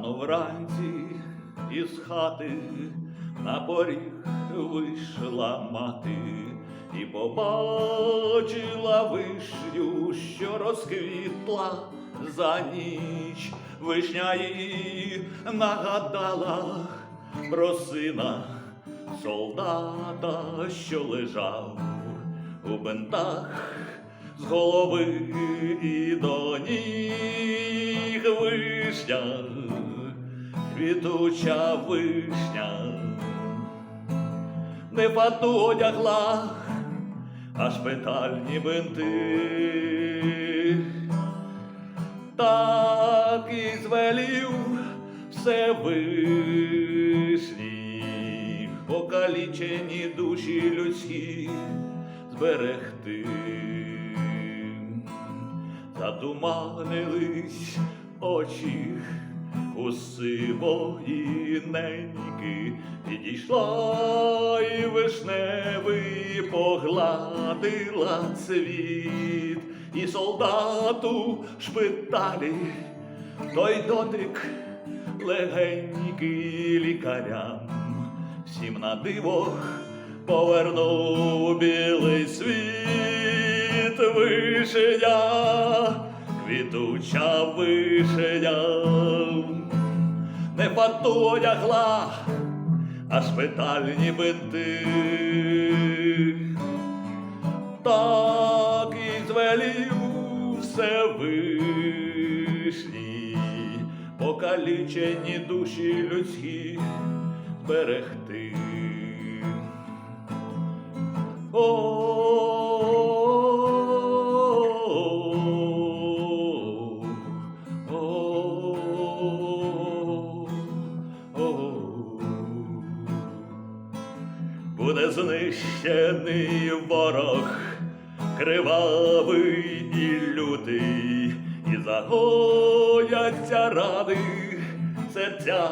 Рано вранці із хати на поріг вийшла мати і побачила вишню, що розквітла за ніч. Вишня їй нагадала про сина солдата, що лежав у бентах з голови і до ніг вишня, квітуча вишня, не фату одягла, а шпитальні бинти. Так і звелів Всевишній, покалічені душі людські зберегти. Затуманились очі у сивої підійшла і вишневий погладила цвіт, і солдату шпиталі той дотик легенький лікарям, всім на диво повернув білий світ. Вишеня, квітуча вишеня, не фату одягла, а шпитальні бинти. Так і звелів Всевишній, покалічені душі людські берегти. Буде знищений ворог, кривавий і лютий, і загояться рани, серця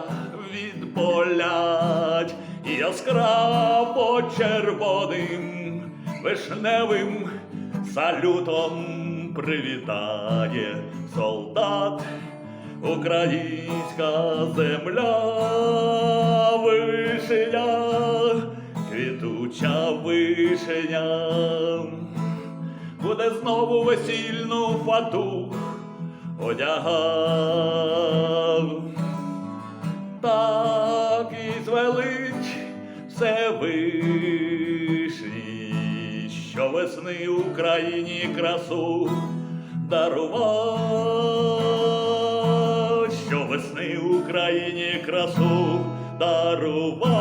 відболять, і яскраво червоним вишневим салютом привітає солдат. Українська земля вишеня, буде знову весільну фату одягав. Так і звелить Всевишній, що весни Україні красу дарувать, що весни Україні красу дарувать.